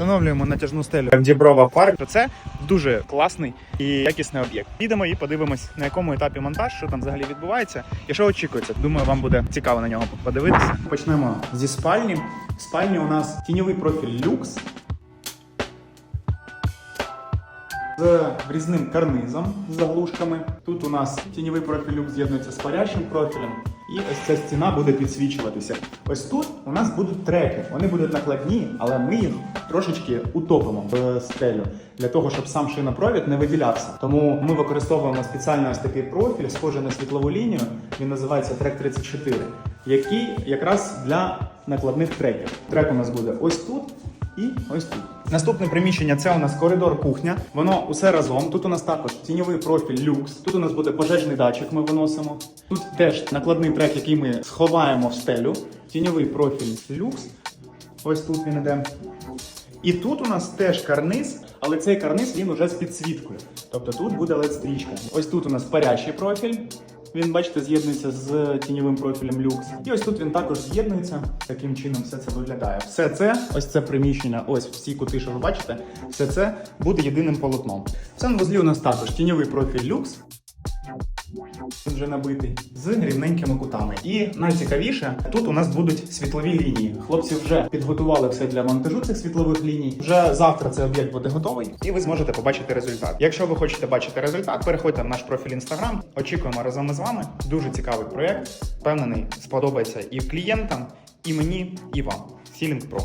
Встановлюємо натяжну стелю Діброва парк. Це дуже класний і якісний об'єкт. Підемо і подивимось, на якому етапі монтаж, що там взагалі відбувається, і що очікується. Думаю, вам буде цікаво на нього подивитися. Почнемо зі спальні. В спальні у нас тіньовий профіль люкс. з різним карнизом з заглушками. Тут у нас тіньовий профіль люк з'єднується з парящим профілем, і ось ця стіна буде підсвічуватися. Ось тут у нас будуть треки. Вони будуть накладні, але ми їх трошечки утопимо в стелю для того, щоб сам шинопровід не виділявся. Тому ми використовуємо спеціально ось такий профіль, схожий на світлову лінію. Він називається трек 34, який якраз для накладних треків. Трек у нас буде ось тут. І ось тут. Наступне приміщення це у нас коридор кухня. Воно усе разом. Тут у нас також тіньовий профіль люкс. Тут у нас буде пожежний датчик. Ми виносимо. Тут теж накладний трек, який ми сховаємо в стелю. Тіньовий профіль люкс. Ось тут він іде. І тут у нас теж карниз, але цей карниз він уже з підсвіткою. Тобто тут буде led стрічка. Ось тут у нас парящий профіль. Він, бачите, з'єднується з тіньовим профілем люкс. І ось тут він також з'єднується. Таким чином все це виглядає. Все це, ось це приміщення, ось всі кути, що ви бачите, все це буде єдиним полотном. В санвузлі у нас також тіньовий профіль люкс. Вже набитий з рівненькими кутами. І найцікавіше, тут у нас будуть світлові лінії. Хлопці вже підготували все для монтажу цих світлових ліній. Вже завтра цей об'єкт буде готовий, і ви зможете побачити результат. Якщо ви хочете бачити результат, переходьте в наш профіль інстаграм. Очікуємо разом із вами. Дуже цікавий проєкт. Впевнений, сподобається і клієнтам, і мені, і вам. Сілінг Pro.